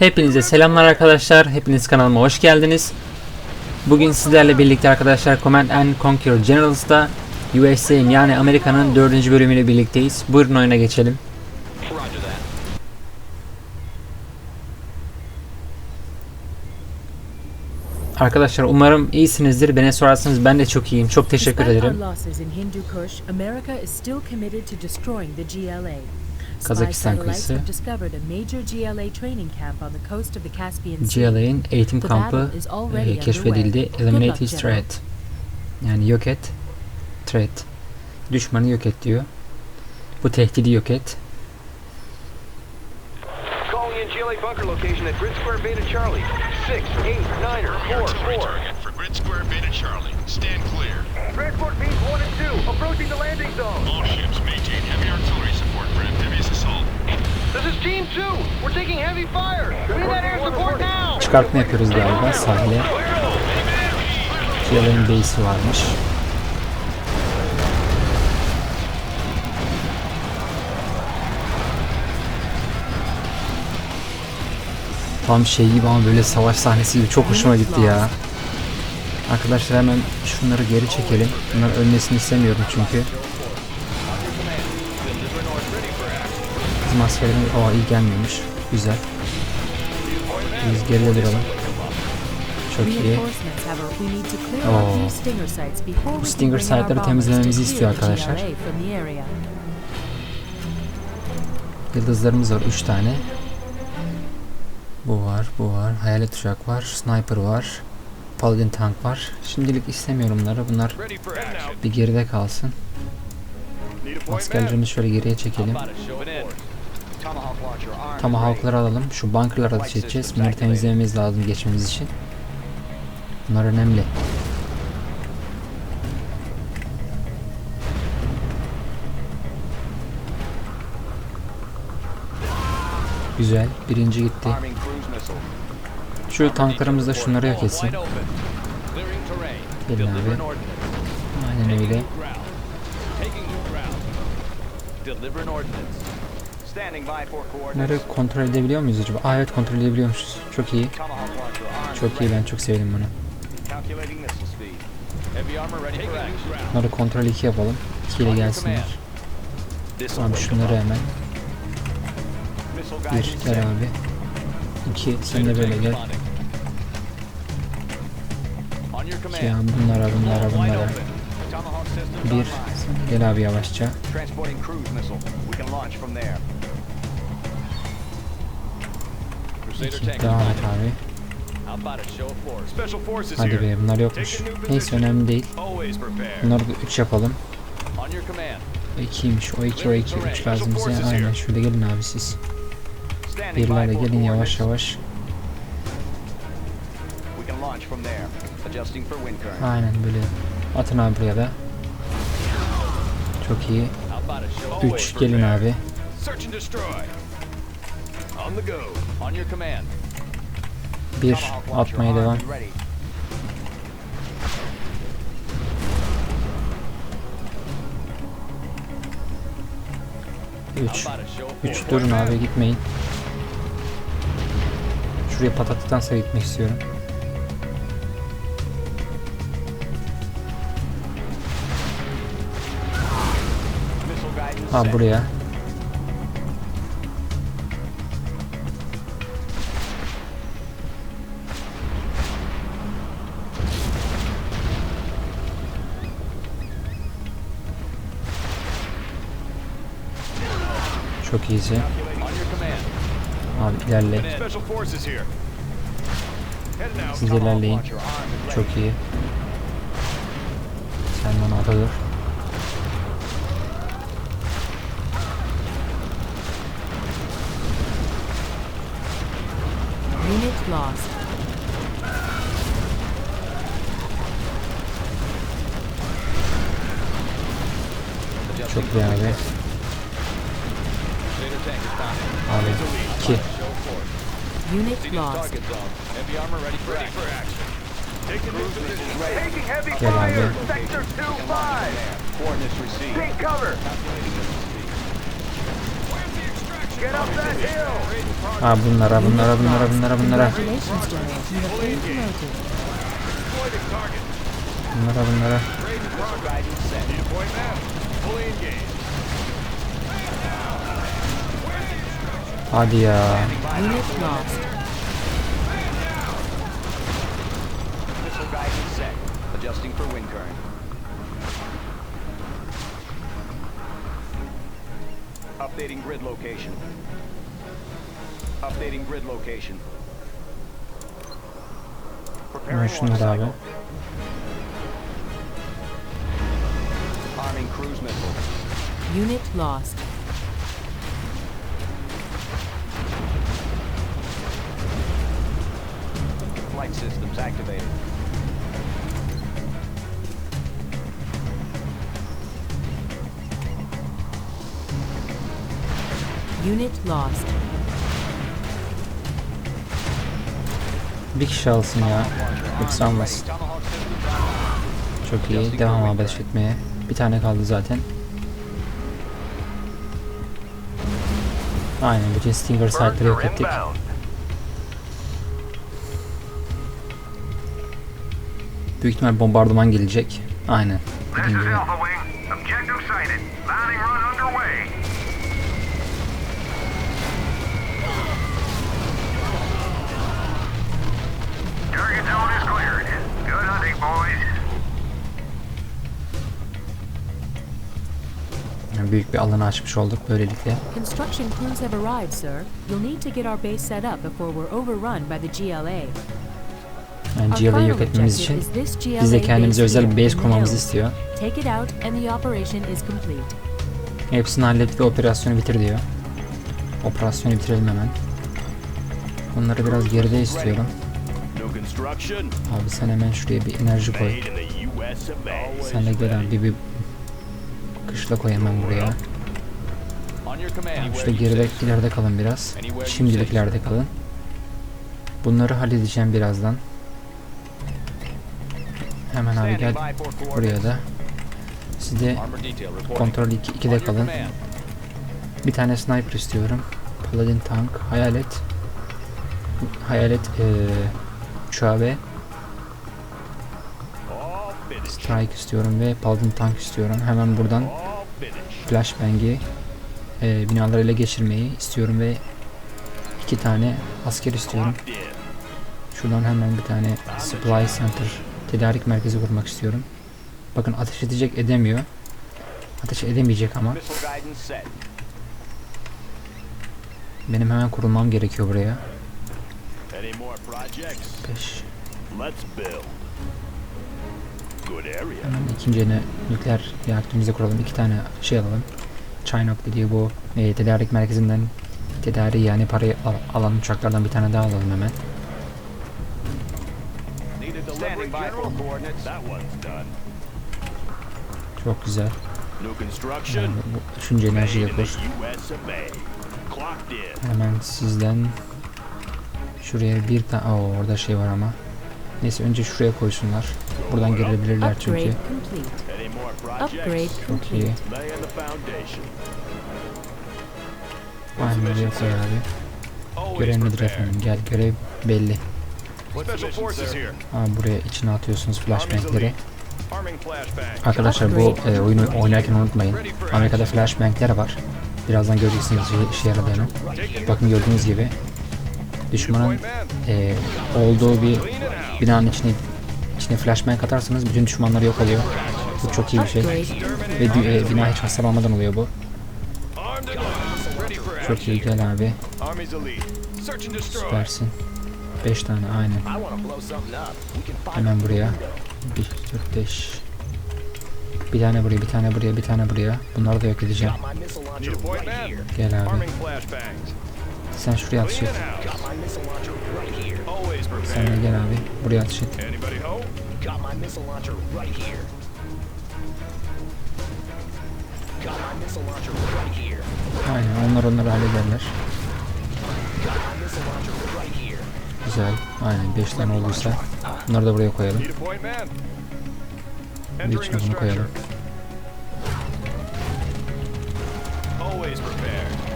Hepinize selamlar arkadaşlar. Hepiniz kanalıma hoş geldiniz. Bugün sizlerle birlikte arkadaşlar Command and Conquer Generals'ta USA'nin yani Amerika'nın 4. bölümüyle birlikteyiz. Buyurun oyuna geçelim. Arkadaşlar umarım iyisinizdir. Beni sorarsanız ben de çok iyiyim. Çok teşekkür ederim. Kazakistan kıyısı. have discovered a major GLA training camp on the coast of the Caspian Sea. GLA'in eğitim kampı battle is already e, underway. keşfedildi. Good Eliminate luck, his threat. Yani yok et. Threat. Düşmanı yok et diyor. Bu tehdidi yok et. Bunker location at Grid Square Beta Charlie. 6, 8, 9er, 4, 4. Target for Grid Square Beta Charlie. Stand clear. Transport beams 1 and 2, approaching the landing zone. All ships maintain heavy artillery Çıkartma yapıyoruz galiba sahile. GLA'nin base'i varmış. Tam şey gibi ama böyle savaş sahnesi gibi çok hoşuma gitti ya. Arkadaşlar hemen şunları geri çekelim. Bunlar ölmesini istemiyorum çünkü. Bizim askerlerimiz o iyi gelmiyormuş. Güzel. Biz geride duralım. Çok iyi. Oo. few Stinger site'ları temizlememizi istiyor arkadaşlar. Yıldızlarımız var 3 tane. Bu var, bu var. Hayalet uçak var, sniper var. Paladin tank var. Şimdilik istemiyorum bunları. Bunlar bir geride kalsın. Askerlerimizi şöyle geriye çekelim. Tomahawk'ları alalım. Şu bunkerlara ateş edeceğiz. Bunları temizlememiz lazım geçmemiz için. Bunlar önemli. Güzel. Birinci gitti. Şu tanklarımız da şunları yok etsin. Gelin abi. Aynen öyle. Bunları kontrol edebiliyor muyuz acaba? Aa evet kontrol edebiliyormuşuz. Çok iyi. Çok iyi ben çok sevdim bunu. Bunları kontrol 2 yapalım. 2 ile gelsinler. Tamam şunları hemen. Missile 1 guidance gel abi. 2 sen de böyle gel. On your 2 command. bunlara bunlara bunlara. open. Tomahawk systems 1 online. gel abi yavaşça. Launch from there. Crusader 2 tank devam et abi. How about a show of force? Special forces Hadi here. be bunlar yokmuş. Neyse önemli değil. Always. Bunları da 3 yapalım. On your command. O 2'ymiş. O 2 o 2 3 lazım bize. Aynen şöyle gelin abi siz. Standing by Birilerle for gelin yavaş yavaş. We can launch from there. Adjusting for wind current. Aynen böyle. Atın abi buraya da. Çok iyi. 3 gelin abi. Search and destroy. On the go. On your command. 1 Tomahawk launcher atmaya devam. and ready. How 3 about a show of 3 force? durun abi gitmeyin. Şuraya patlattıktan sonra gitmek istiyorum. Ha set. buraya. Çok iyisin. Abi ilerle. Siz ilerleyin. Çok iyi. Sen bana dur. Unit lost. Çok iyi abi. Crusader tank responding. Abi 2. Show of force. Unit Exceeding lost. target zone. Heavy armor Ha bunlara bunlara bunlara bunlara bunlara. Bunlara bunlara. Hadi ya. Adjusting for wind current. Updating grid location. Updating grid location. Preparing launch şunları abi. cycle. Arming cruise missiles. Unit lost. Flight systems activated. Unit lost. Bir kişi alsın ya. Hepsi almasın. Çok iyi. Devam haber etmeye. Bir tane kaldı zaten. Aynen bütün Stinger site'ları yok ettik. Büyük ihtimal bombardıman gelecek. Aynen. Dediğim gibi. Target zone is cleared. Good hunting, boys. Yani büyük bir alanı açmış olduk böylelikle. Construction crews have arrived, sir. You'll need to get our base set up before we're overrun by the GLA. Yani GLA'yı yok etmemiz için biz de kendimize özel bir base kurmamızı istiyor. Take it out and the operation is complete. Hepsini hallet ve operasyonu bitir diyor. Operasyonu bitirelim hemen. Bunları biraz geride istiyorum. Abi sen hemen şuraya bir enerji koy. Sen de gel abi bir, bir kışla koy hemen buraya. Command. Şurada geride ileride kalın biraz. Şimdilik ileride kalın. Bunları halledeceğim birazdan. Hemen abi gel buraya da. Siz de kontrol 2, On 2'de your kalın. Bir tane sniper istiyorum. Paladin tank, hayalet. Hayalet eee uçağı ve strike istiyorum ve paladin tank istiyorum. Hemen buradan flashbang'i eee binaları ele geçirmeyi istiyorum ve iki tane asker istiyorum. Şuradan hemen bir tane supply center tedarik merkezi kurmak istiyorum. Bakın ateş edecek edemiyor. Ateş edemeyecek ama benim hemen kurulmam gerekiyor buraya. Any more projects? 5 Let's build. Good area. Hemen ikinci ne nükleer reaktörümüzü kuralım. İki tane şey alalım. Chinook dediği bu e, tedarik merkezinden tedariği yani parayı al- alan uçaklardan bir tane daha alalım hemen. Need a Standing delivery, by for General? coordinates. That one's done. Çok güzel. New construction Yani bu üçüncü. Clocked in. Hemen sizden şuraya bir tane... Oo orada şey var ama. Neyse önce şuraya koysunlar. Buradan gelebilirler çünkü. Çok iyi. Aynen buraya koy abi. Görev nedir efendim? Gel görev belli. Aa, buraya içine atıyorsunuz flashbangleri. Arkadaşlar bu e, oyunu oynarken unutmayın. Amerika'da flashbangler var. Birazdan göreceksiniz işe yaradığını. Bakın gördüğünüz gibi düşmanın e, olduğu bir binanın içine içine flashbang atarsanız bütün düşmanlar yok oluyor. Bu çok iyi bir şey. Ve e, bina hiç hasar almadan oluyor bu. Çok iyi gel abi. Süpersin. 5 tane aynen. Hemen buraya. 1, 4, 5. Bir tane buraya, bir tane buraya, bir tane buraya. Bunları da yok edeceğim. Gel abi. Sen şuraya atış et. Sen de gel abi. Buraya atış et. Aynen onlar onları hallederler. Güzel. Aynen 5 tane olduysa bunları da buraya koyalım. Bir içine bunu koyalım. Always prepared.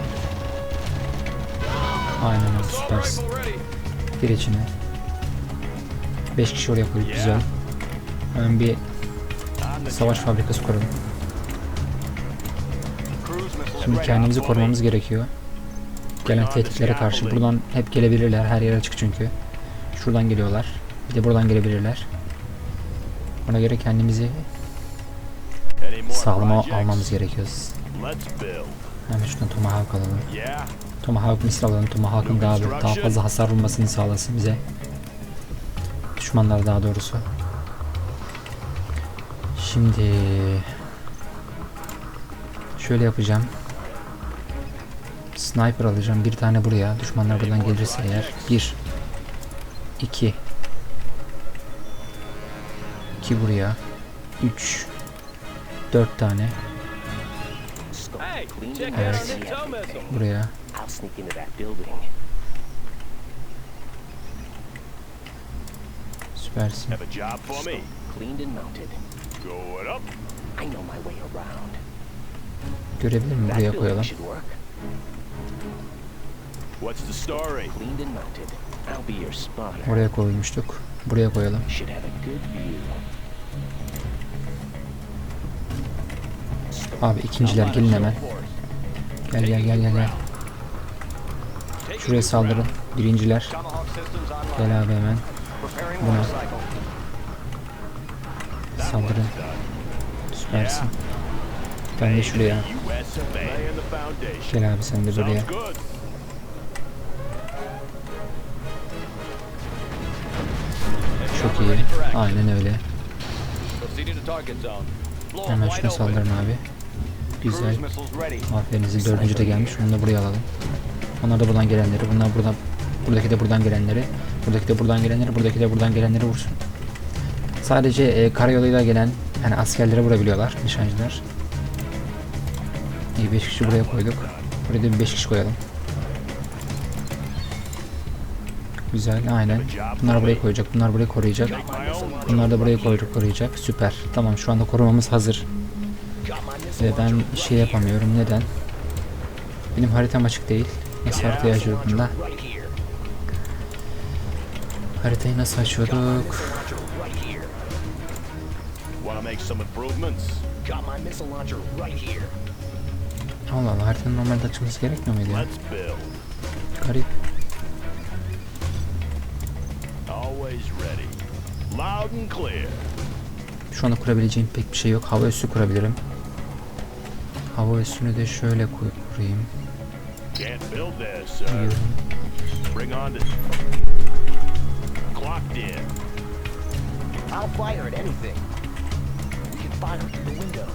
Aynen Assault süpersin. Gir içine. 5 kişi oraya koyduk güzel. Hemen bir savaş fabrikası kuralım. Şimdi kendimizi korumamız gerekiyor. Gelen tehditlere karşı. Buradan hep gelebilirler. Her yer açık çünkü. Şuradan geliyorlar. Bir de buradan gelebilirler. Ona göre kendimizi sağlama almamız gerekiyor. Hemen şuradan Tomahawk alalım. Yeah. Tomahawk misil alalım. Tomahawk'ın daha, daha fazla hasar vurmasını sağlasın bize. Düşmanlar daha doğrusu. Şimdi şöyle yapacağım. Sniper alacağım. Bir tane buraya. Düşmanlar buradan gelirse eğer. Bir. iki, iki buraya. Üç. Dört tane Evet. buraya. I'll sneak into that building. Süpersin. Have a job for me. Cleaned and mounted. Going up. I know my way around. Görebilir miyim? Buraya koyalım. What's the story? Cleaned and mounted. I'll be your spotter. Oraya koymuştuk. Buraya koyalım. Should have a good view. Abi ikinciler gelin hemen. Gel gel gel gel gel. Şuraya saldırın. Birinciler. Gel abi hemen. Buna. Saldırın. Süpersin. Ben de şuraya. Gel abi sen de buraya. Çok iyi. Aynen öyle. Hemen şuna saldırın abi. Güzel. Ready. Aferinizi dördüncü de gelmiş. Onu da buraya alalım. Onlar da buradan gelenleri. Bunlar buradan. Buradaki de buradan gelenleri. Buradaki de buradan gelenleri. Buradaki de buradan gelenleri vursun. Sadece e, karayoluyla gelen yani askerlere vurabiliyorlar nişancılar. İyi 5 kişi buraya koyduk. Buraya da bir 5 kişi koyalım. Güzel aynen. Bunlar buraya koyacak. Bunlar buraya koruyacak. Bunlar da buraya koyacak, koruyacak. Süper. Tamam şu anda korumamız hazır. Ve ben şey yapamıyorum. Neden? Benim haritam açık değil. Nasıl haritayı açıyordum da? Haritayı nasıl açıyorduk? Right here. Wanna make some improvements? Got my missile launcher right here. Allah Allah haritanın normalde açılması gerekmiyor muydu ya? Garip. Always ready. Loud and clear. Şu anda kurabileceğim pek bir şey yok. Hava üssü kurabilirim. Hava üssünü de şöyle kur- kurayım. Can't build this. sir. Biliyorum. Bring on the... Clocked in. I'll fire at anything. We can fire through the window.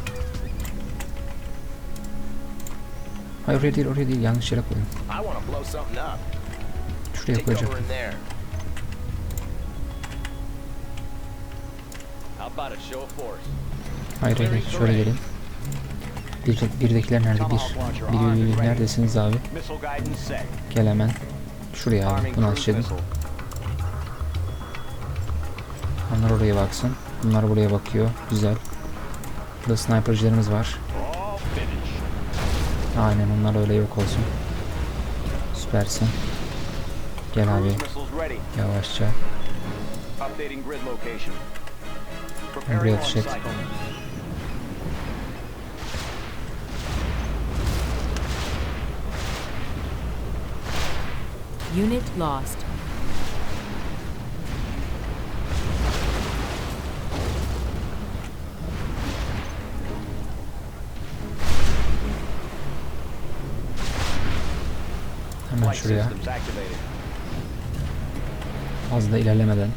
Hayır already değil oraya değil yanlış yere koydum. I want to blow something up. Şuraya Take koyacağım. in there. How about a show of force? Hayır hayır hayır, şöyle gelin. Bir, birdekiler nerede? Bir. Bir, bir, bir, neredesiniz abi? Gel hemen. Şuraya abi. Bunu açalım. Onlar oraya baksın. Bunlar buraya bakıyor. Güzel. Burada snipercilerimiz var. Aynen onlar öyle yok olsun. Süpersin. Gel abi. Yavaşça. Buraya atış et. Unit lost. Hemen şuraya. activated. Fazla ilerlemeden.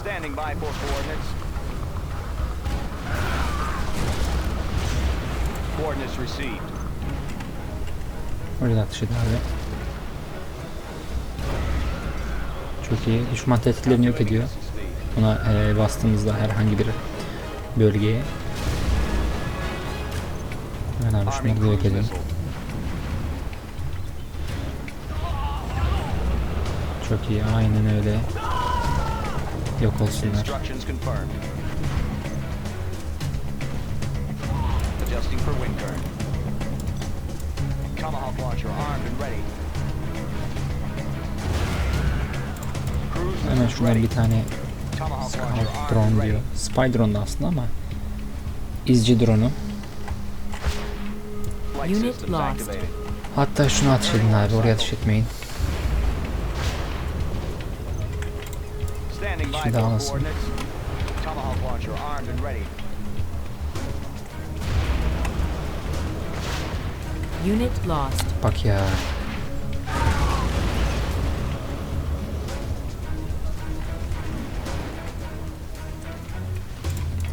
Standing by for coordinates. Coordinates received. Oraya da atış edin abi. Çok iyi. Düşman tehditlerini yok ediyor. Buna eee, bastığımızda herhangi bir bölgeye. Hemen abi da yok edelim. Çok iyi. Aynen öyle. Yok olsunlar. Adjusting for wind current. Tomahawk launcher armed and ready. Cruise Hemen ready. bir tane Scout drone diyor. Spy drone da aslında ama izci drone'u. Hatta şunu ateş edin abi oraya ateş etmeyin. For alsın. coordinates. Tomahawk launcher armed and ready. Unit lost. Bak ya.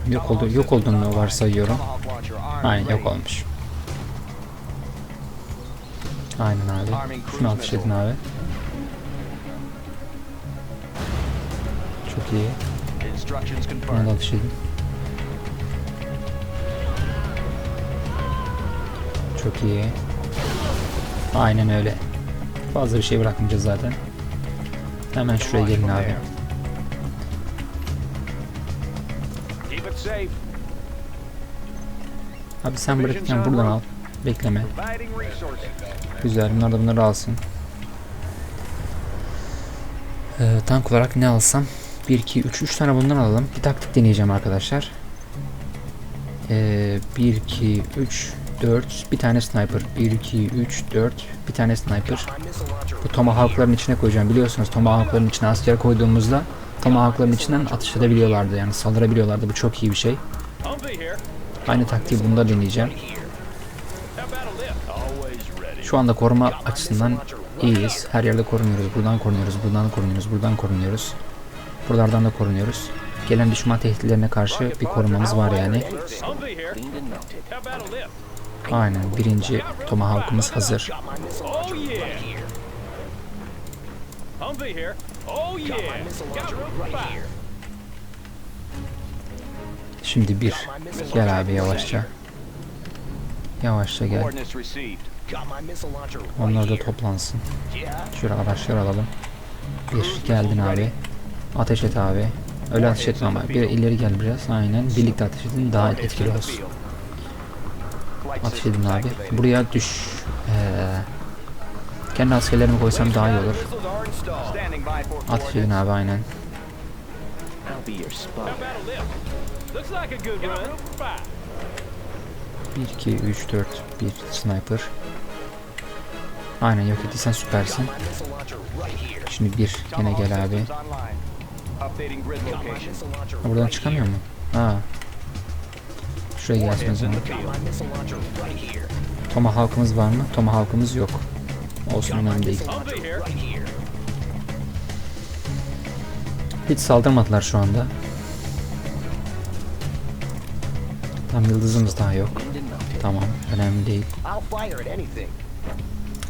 Yok oldu, yok olduğunu varsayıyorum. Aynen yok olmuş. Aynen abi. Şunu ateş edin abi. Çok iyi. Buna da edin. Çok iyi. Aynen öyle. Fazla bir şey bırakmayacağız zaten. Hemen şuraya gelin abi. Abi sen bırakırken buradan al. Bekleme. Güzel. Bunlar da bunları alsın. Ee, tank olarak ne alsam? 1, 2, 3. 3 tane bundan alalım. Bir taktik deneyeceğim arkadaşlar. Ee, 1, 2, 3, 4. Bir tane sniper. 1, 2, 3, 4. Bir tane sniper. Bu tomahawkların içine koyacağım. Biliyorsunuz tomahawkların içine asker koyduğumuzda tomahawkların içinden atış edebiliyorlardı. Yani saldırabiliyorlardı. Bu çok iyi bir şey. Aynı taktiği bunda deneyeceğim. Şu anda koruma açısından iyiyiz. Her yerde korunuyoruz. Buradan korunuyoruz, buradan korunuyoruz, buradan korunuyoruz. Buralardan da korunuyoruz. Gelen düşman tehditlerine karşı bir korumamız var yani. Aynen birinci Tomahawk'ımız hazır. Şimdi bir. Gel abi yavaşça. Yavaşça gel. Onlar da toplansın. Şöyle araçlar alalım. Bir geldin abi. Ateş et abi. Öyle ateş etme ama bir ileri gel biraz. Aynen. Birlikte ateş edin daha etkili olsun. Ateş edin abi. Buraya düş. Ee, kendi askerlerimi koysam daha iyi olur. Ateş edin abi aynen. 1, 2, 3, 4, 1 sniper. Aynen yok ettiysen süpersin. Şimdi bir gene gel abi. Ha, buradan çıkamıyor mu? Ha. Şuraya gelsin o zaman. Tomahawk'ımız var mı? Tomahawk'ımız yok. Olsun önemli değil. Hiç saldırmadılar şu anda. Tam yıldızımız daha yok. Tamam önemli değil.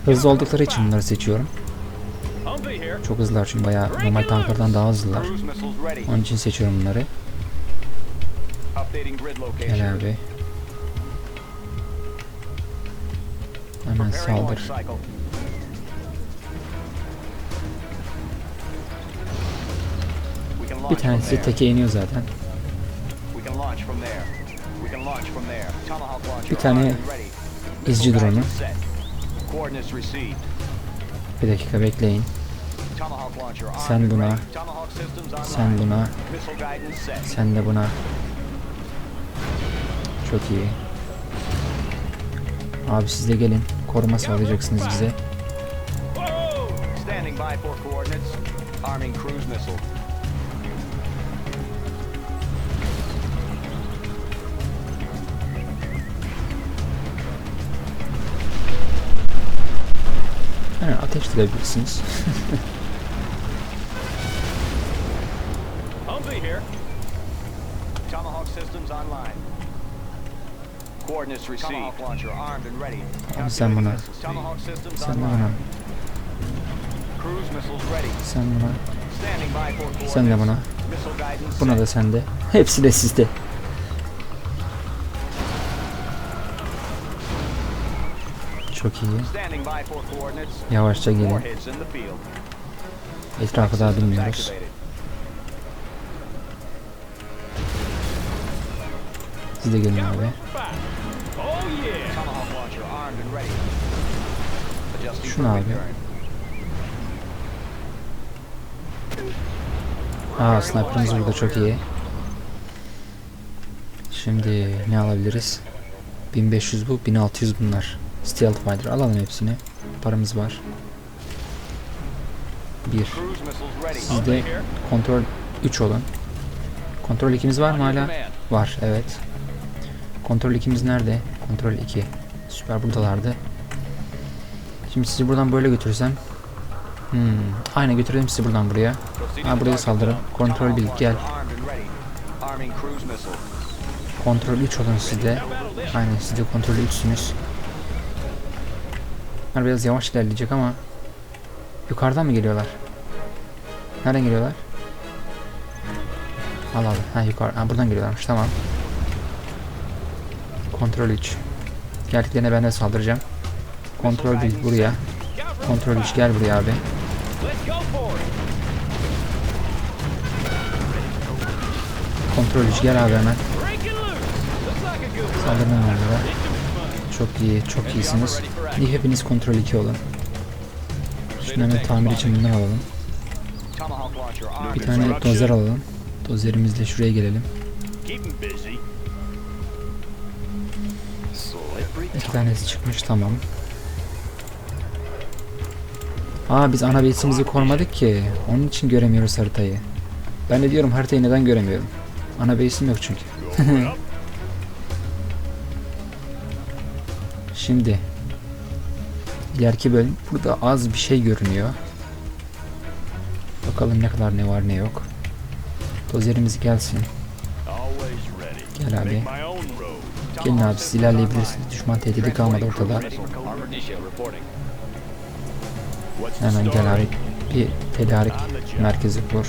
Hızlı oldukları için bunları seçiyorum. Çok hızlılar çünkü bayağı normal tanklardan daha hızlılar. Onun için seçiyorum bunları. Gel abi. Hemen saldır. Bir tanesi teke iniyor zaten. Bir tane izci drone'u. Bir dakika bekleyin. Sen buna. Sen buna, sen de buna. Çok iyi. Abi siz de gelin. Koruma sağlayacaksınız bize. Yani ateş edebilirsiniz. Humvee here. Tomahawk systems online. Coordinates received. Tomahawk launcher armed and ready. Sen buna. Tomahawk systems Sen buna. Cruise missiles ready. Sen buna. Standing by for coordinates. Sen de buna. Missile guidance Buna da sende. Hepsi de sizde. Çok iyi. Standing by for coordinates. Yavaşça gelin. Warheads in the field. Etrafı daha bilmiyoruz. Siz de gelin abi. Şunu abi. Aa sniper'ımız burada çok iyi. Şimdi ne alabiliriz? 1500 bu, 1600 bunlar. Stealth Fighter alalım hepsini. Paramız var. Bir. Cruise missiles ready. Sizde kontrol 3 olun. Kontrol 2'miz var mı hala? Var evet. Kontrol 2'miz nerede? Kontrol 2. Süper buradalardı. Şimdi sizi buradan böyle götürsem. Hmm. Aynen götürelim sizi buradan buraya. Ha buraya saldırın. Kontrol 1 gel. Kontrol 3 olun sizde. Aynen siz de kontrol 3'sünüz. Bunlar biraz yavaş ilerleyecek ama yukarıdan mı geliyorlar? Nereden geliyorlar? Al al. Ha yukarı. Ha buradan geliyorlarmış. Tamam. Kontrol 3. Geldiklerine ben de saldıracağım. Kontrol 1 buraya. Kontrol 3 gel buraya abi. Kontrol 3 gel abi hemen. Saldırın onlara. Çok iyi, çok iyisiniz. İyi hepiniz kontrol 2 olun. Şunu hemen tamir için bundan alalım. Bir tane dozer alalım. Dozerimizle şuraya gelelim. İki tanesi çıkmış tamam. Aa biz ana base'imizi korumadık ki. Onun için göremiyoruz haritayı. Ben de diyorum haritayı neden göremiyorum. Ana base'im yok çünkü. Şimdi ileriki bölüm burada az bir şey görünüyor. Bakalım ne kadar ne var ne yok. Dozerimiz gelsin. Gel abi. Gelin abi siz ilerleyebilirsiniz. Düşman tehdidi kalmadı ortada. Hemen gel abi. Bir tedarik merkezi kur.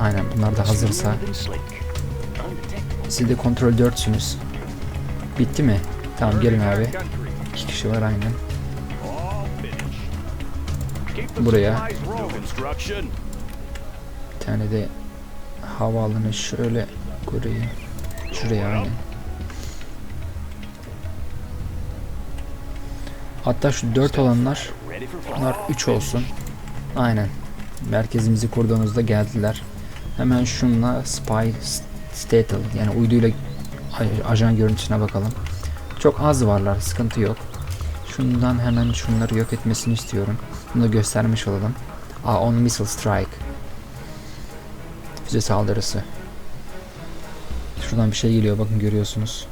Aynen bunlar da hazırsa. Siz de kontrol 4'sünüz. Bitti mi? Tamam gelin abi. İki kişi var aynen. Buraya. Bir tane de havaalanı şöyle koyayım. Şuraya aynen. Hatta şu 4 olanlar. Bunlar 3 olsun. Aynen. Merkezimizi kurduğumuzda geldiler. Hemen şunla Spy Statal yani uyduyla aj- ajan görüntüsüne bakalım. Çok az varlar, sıkıntı yok. Şundan hemen şunları yok etmesini istiyorum. Bunu da göstermiş olalım. A10 Missile Strike. Füze saldırısı. Şuradan bir şey geliyor bakın görüyorsunuz.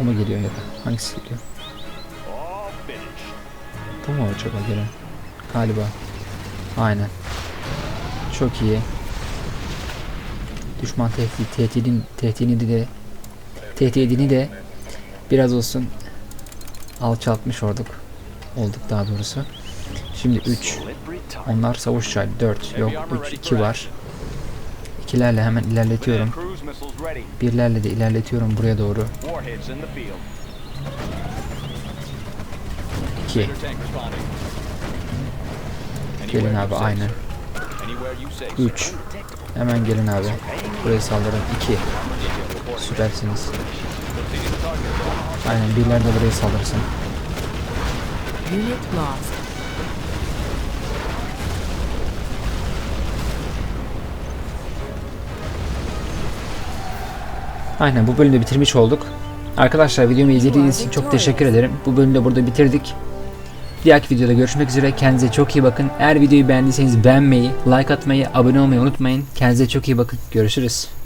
O mu geliyor ya da hangisi geliyor? Bu mu acaba gelen? Galiba. Aynen. Çok iyi. Düşman tehdit, tehdidin, tehdidini de tehdidini de biraz olsun alçaltmış olduk. Olduk daha doğrusu. Şimdi 3. Onlar savaş uçağı 4. Yok 3 2 var. İkilerle hemen ilerletiyorum. Birlerle de ilerletiyorum buraya doğru. Warheads in the field. 2. Tank responding. Gelin abi say. 3. Hemen gelin abi. Buraya saldırın. 2. Süpersiniz. Aynen birler de buraya saldırsın. Unit lost. Aynen bu bölümde bitirmiş olduk. Arkadaşlar videomu izlediğiniz için çok teşekkür ederim. Bu bölümü de burada bitirdik. Diğer videoda görüşmek üzere. Kendinize çok iyi bakın. Eğer videoyu beğendiyseniz beğenmeyi, like atmayı, abone olmayı unutmayın. Kendinize çok iyi bakın. Görüşürüz.